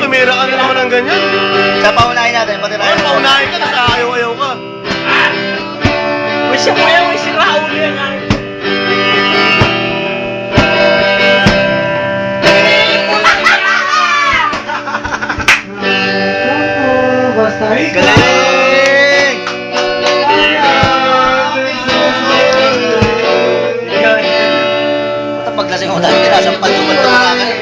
tumira ka na naman ng ganyan. Sa paunahin natin, pati Ayun, paunahin ka, nasa ayaw-ayaw ka. Uy, siya kuya, uy, si Raul yan. ah. Galing! Ito paglasing ako dati, tinasampal ko pa ito